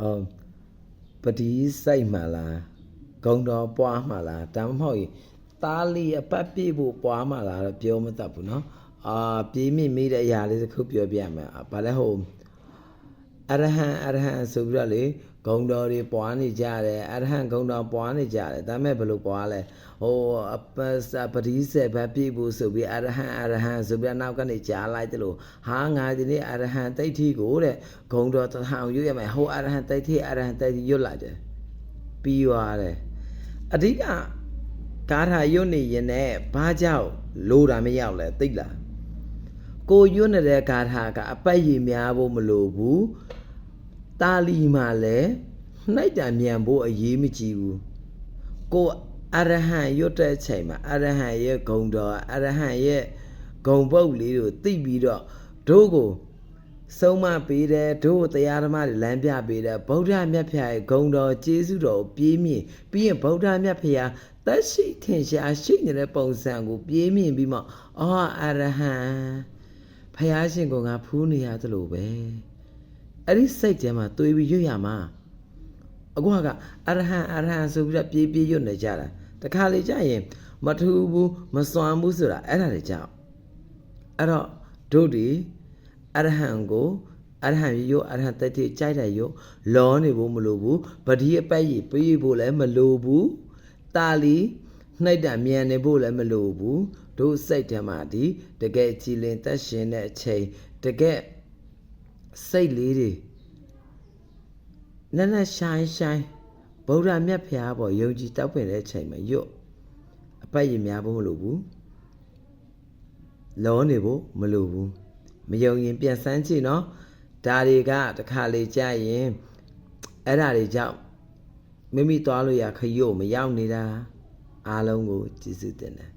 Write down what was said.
အော်ပတိစိုက်မှလားဂုံတော်ပွားမှလားဒါမှမဟုတ်ရင်သားလေးအပတ်ပြည့်ဖို့ပွားမှလားတော့ပြောမတတ်ဘူးเนาะအာပြေးမိမိတဲ့အရာလေးတစ်ခုပြောပြမယ်အာဘာလဲဟို အရဟံအရဟံဆိုပြီးတော့လေဂုံတော်တွေပွားနေကြတယ်အရဟံဂုံတော်ပွားနေကြတယ်ဒါပေမဲ့ဘယ်လိုပွားလဲဟိုအပစပတိစေဘတ်ပြည့်ဖို့ဆိုပြီးအရဟံအရဟံဆိုပြီးတော့နောက်ကနေကြားလိုက်တယ်လို့ဟာငါဒီနေ့အရဟံတိတ်ထီကိုတဲ့ဂုံတော်တစ်ထောင်ရွတ်ရမယ်ဟိုအရဟံတိတ်ထီအရဟံတိတ်ထီရွတ်လိုက်တယ်ပြီးသွားတယ်အဓိကကာထာရွတ်နေရင်လည်းဘာကြောင့်လိုတာမရောက်လဲသိလား ကိုရွတ်နေတဲ့ကာထာကအပတ်ရည်များဖို့မလိုဘူးတာလီမှာလည်းနှိုက်တံမြန်ဖို့အရေးမကြီးဘူးကိုအရဟံရွတ်တဲ့အချိန်မှာအရဟံရဲ့ဂုံတော်အရဟံရဲ့ဂုံပုတ်လေးကိုသိပြီးတော့တို့ကိုဆုံးမပေးတယ်တို့ကိုတရားဓမ္မတွေလမ်းပြပေးတယ်ဗုဒ္ဓမြတ်ဖျားရဲ့ဂုံတော်ကျေးဇူးတော်ကိုပြေးမြင်ပြီးရင်ဗုဒ္ဓမြတ်ဖျားသက်ရှိထင်ရှားရှိနေတဲ့ပုံစံကိုပြေးမြင်ပြီးမှအော်အရဟံ ဖျားရှင်ကငါဖူးနေရသလိုပဲအဲ့ဒီစိတ်ထဲမှာတွေးပြီးရွတ်ရမှာအခုကအရဟံအရဟံဆိုပြီးတော့ပြေးပြေးရွတ်နေကြတာတခါလေကြာရင်မထူဘူးမစွမ်းဘူးဆိုတာအဲ့ဒါတွေကြောင့်အဲ့တော့တို့ဒီအရဟံကိုအရဟံရွတ်အရဟံတက်တိကြိုက်တယ်ရွတ်လောနေဖို့မလိုဘူးဗတိအပတ်ကြီးပြေးဖို့လည်းမလိုဘူးတာလီ နှိုက်တံမြန်နေဖို့လည်းမလိုဘူးတို့စိတ်ထဲမှာဒီတကယ်ကြည်လင်သက်ရှင်တဲ့အချိန်တကယ်စိတ်လေးတွေနက်နက်ရှိုင်းရှိုင်းဗုဒ္ဓမြတ်ဖျားပေါ်ယုံကြည်တောက်ပင်တဲ့အချိန်မှာရွတ်အပတ်ရည်များဖို့မလိုဘူးလောနေဖို့မလိုဘူးမယုံရင်ပြန်ဆန်းကြည့်နော်ဒါတွေကတခါလေကြာရင်အဲ့ဒါတွေကြောင့်မိမိသွားလို့ရခရုမရောက်နေတာ အားလုံးကိုကျေးဇူးတင်တယ်